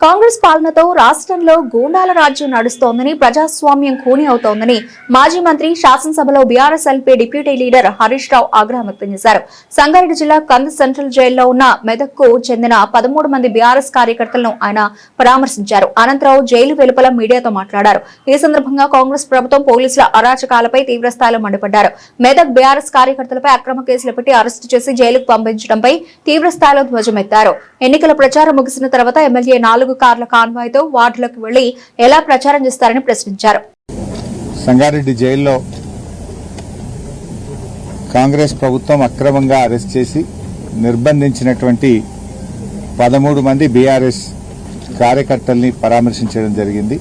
కాంగ్రెస్ పాలనతో రాష్ట్రంలో గూండాల రాజ్యం నడుస్తోందని ప్రజాస్వామ్యం ఖూని అవుతోందని మాజీ మంత్రి శాసనసభలో BRS LP deputy leader Harish Rao ఆగ్రహం వ్యక్తం చేశారు. సంగారెడ్డి జిల్లా కంద సెంట్రల్ జైల్లో ఉన్న మెదక్కు చెందిన పదమూడు మంది బీఆర్ఎస్ కార్యకర్తలను ఆయన పరామర్శించారు. అనంతరం జైలు వెలుపల మీడియాతో మాట్లాడారు. ఈ సందర్భంగా కాంగ్రెస్ ప్రభుత్వం పోలీసుల అరాచకాలపై తీవ్రస్థాయిలో మండిపడ్డారు. మెదక్ బీఆర్ఎస్ కార్యకర్తలపై అక్రమ కేసులు పెట్టి అరెస్టు చేసి జైలుకు పంపించడంపై తీవ్రస్థాయిలో ధ్వజమెత్తారు. ఎన్నికల ప్రచారం ముగిసిన తర్వాత ఎమ్మెల్యే నాలుగు కార్ల కాన్వాయ్తో వార్డులకు వెళ్ళి ఎలా ప్రచారం చేస్తారని ప్రశ్నించారు. సంగారెడ్డి జైల్లో కాంగ్రెస్ ప్రభుత్వం అక్రమంగా అరెస్ట్ చేసి నిర్బంధించినటువంటి పదమూడు మంది బీఆర్ఎస్ కార్యకర్తల్ని పరామర్శించడం జరిగింది.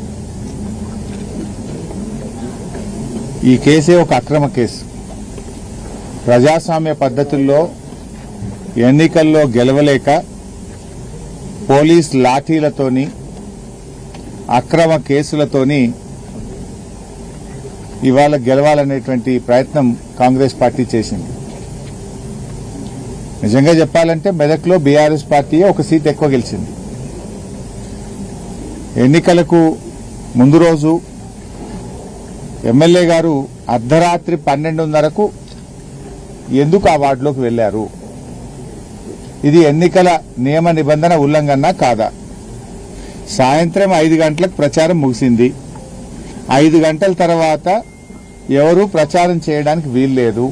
ఈ కేసే ఒక అక్రమ కేసు. ప్రజాస్వామ్య పద్ధతుల్లో ఎన్నికల్లో గెలవలేక పోలీస్ లాఠీలతోని అక్రమ కేసులతోని ఇవాళ గెలవాలనేటువంటి ప్రయత్నం కాంగ్రెస్ పార్టీ చేసింది. నిజంగా చెప్పాలంటే మెదక్లో బీఆర్ఎస్ పార్టీ ఒక సీట్ ఎక్కువ గెలిచింది. ఎన్నికలకు ముందు రోజు ఎమ్మెల్యే గారు అర్ధరాత్రి పన్నెండున్నరకు ఎందుకు ఆ వార్డులోకి వెళ్ళారు ఇది ఎన్నికల నియమ నిబంధన ఉల్లంఘన కాదా? సాయంత్రం ఐదు గంటలకు ప్రచారం ముగిసింది. ఐదు గంటల తర్వాత ఎవరూ ప్రచారం చేయడానికి వీల్లేదు.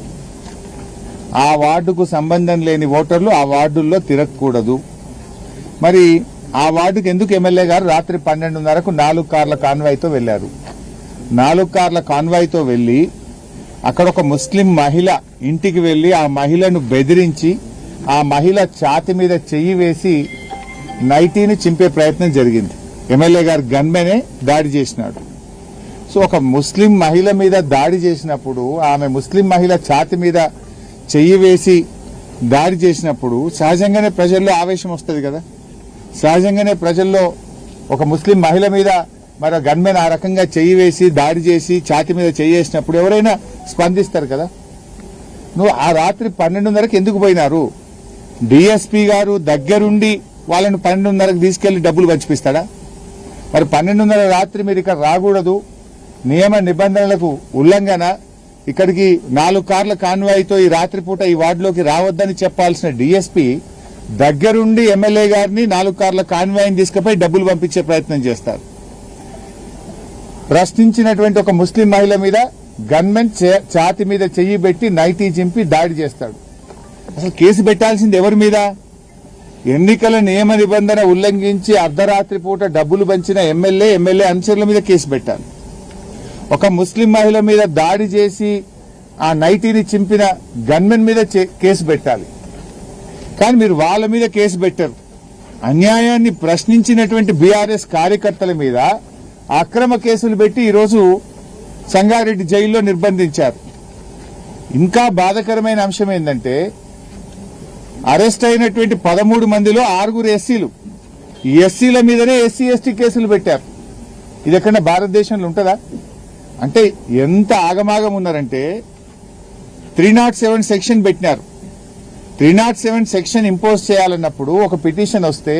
ఆ వార్డుకు సంబంధం లేని ఓటర్లు ఆ వార్డుల్లో తిరగకూడదు. మరి ఆ వార్డుకు ఎందుకు ఎమ్మెల్యే గారు రాత్రి పన్నెండున్నరకు నాలుగు కార్ల కాన్వాయ్తో వెళ్ళారు నాలుగు కార్ల కాన్వాయ్తో వెళ్ళి అక్కడ ఒక ముస్లిం మహిళ ఇంటికి వెళ్ళి ఆ మహిళను బెదిరించి ఆ మహిళ ఛాతి మీద చెయ్యి వేసి నైటీని చింపే ప్రయత్నం జరిగింది. ఎమ్మెల్యే గారు గన్మెనే దాడి చేసినాడు. సో ఒక ముస్లిం మహిళ మీద దాడి చేసినప్పుడు ఆమె ముస్లిం మహిళ ఛాతి మీద చెయ్యి వేసి దాడి చేసినప్పుడు సహజంగానే ప్రజల్లో ఆవేశం వస్తుంది కదా. సహజంగానే ప్రజల్లో ఒక ముస్లిం మహిళ మీద మరో గన్మెన్ ఆ రకంగా చెయ్యి వేసి దాడి చేసి ఛాతి మీద చెయ్యి వేసినప్పుడు ఎవరైనా స్పందిస్తారు కదా. నువ్వు ఆ రాత్రి పన్నెండున్నరకు ఎందుకు పోయినారు? డిఎస్పీ గారు దగ్గరుండి వాళ్ళని పన్నెండున్నరకు తీసుకెళ్ళి డబ్బులు పంచిపిస్తాడా? మరి పన్నెండున్నర రాత్రి మీరు ఇక్కడ రాకూడదు. నియమ నిబంధనలకు ఉల్లంఘన. ఇక్కడికి నాలుగు కార్ల కాన్వాయ్తో ఈ రాత్రిపూట ఈ వార్డులోకి రావద్దని చెప్పాల్సిన డీఎస్పీ దగ్గరుండి ఎమ్మెల్యే గారిని నాలుగు కార్ల కాన్వాయ్ని తీసుకుపోయి డబ్బులు పంపించే ప్రయత్నం చేస్తారు. ప్రశ్నించినటువంటి ఒక ముస్లిం మహిళ మీద గన్మెన్ చే- ఛాతి మీద చెయ్యి పెట్టి నైటీ చింపి దాడి చేస్తాడు. అసలు కేసు పెట్టాల్సింది ఎవరి మీద? ఎన్నికల నియమ నిబంధన ఉల్లంఘించి అర్ధరాత్రి పూట డబ్బులు పంచిన ఎమ్మెల్యే ఎమ్మెల్యే అనుచరుల మీద కేసు పెట్టాలి ఒక ముస్లిం మహిళ మీద దాడి చేసి ఆ నైటీని చింపిన గన్మెన్ మీద చే- కేసు పెట్టాలి. కానీ మీరు వాళ్ళ మీద కేసు పెట్టరు. అన్యాయాన్ని ప్రశ్నించినటువంటి బీఆర్ఎస్ కార్యకర్తల మీద అక్రమ కేసులు పెట్టి ఈరోజు సంగారెడ్డి జైల్లో నిర్బంధించారు. ఇంకా బాధకరమైన అంశం ఏంటంటే అరెస్ట్ అయినటువంటి పదమూడు మందిలో ఆరుగురు ఎస్సీలు. ఈ ఎస్సీల మీదనే ఎస్సీ ఎస్టీ కేసులు పెట్టారు. ఇది ఎక్కడ భారతదేశంలో ఉంటుందా? అంటే ఎంత ఆగమాగం ఉన్నారంటే త్రీ నాట్ సెవెన్ సెక్షన్ పెట్టినారు. Three nought seven section impose చేయాలన్నప్పుడు ఒక పిటిషన్ వస్తే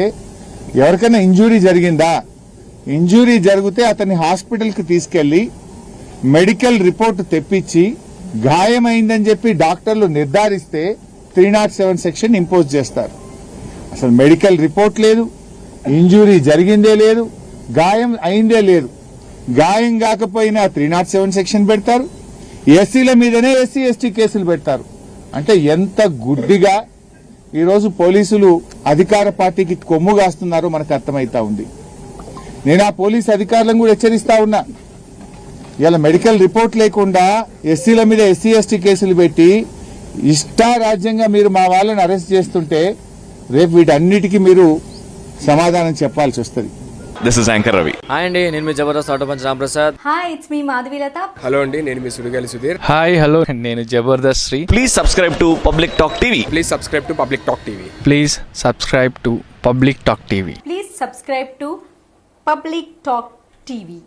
ఎవరికైనా ఇంజురీ జరిగిందా? ఇంజురీ జరిగితే అతన్ని హాస్పిటల్కి తీసుకెళ్ళి మెడికల్ రిపోర్ట్ తెప్పించి గాయమైందని చెప్పి డాక్టర్లు నిర్ధారిస్తే three nought seven section impose చేస్తారు. అసలు మెడికల్ రిపోర్ట్ లేదు ఇంజురీ జరిగిందే లేదు గాయం అయిందే లేదు. గాయం కాకపోయినా త్రీ నాట్ సెవెన్ సెక్షన్ పెడతారు ఎస్సీల మీదనే ఎస్సీ ఎస్టీ కేసులు పెడతారు. అంటే ఎంత గుడ్డిగా ఈరోజు పోలీసులు అధికార పార్టీకి కొమ్ము కాస్తున్నారో మనకు అర్థమైతా ఉంది. నేను ఆ పోలీస్ అధికారులను కూడా హెచ్చరిస్తా ఉన్నా. ఇలా మెడికల్ రిపోర్ట్ లేకుండా ఎస్సీల మీద ఎస్సీ ఎస్టీ కేసులు పెట్టి ఇష్టారాజ్యంగా మీరు మా వాళ్ళని అరెస్ట్ చేస్తుంటే రేపు వీటన్నిటికీ మీరు సమాధానం చెప్పాల్సి వస్తుంది. This is anchor Ravi hi అండి నేను మీ Jabardasth auto punch Ramprasad hi it's me Madhavilatha hello అండి నేను మీ సుడిగాలి సుధీర్. హాయ్ హలో నేను Jabardasth Sri. Please subscribe to public talk TV please subscribe to public talk TV please subscribe to public talk TV please subscribe to public talk TV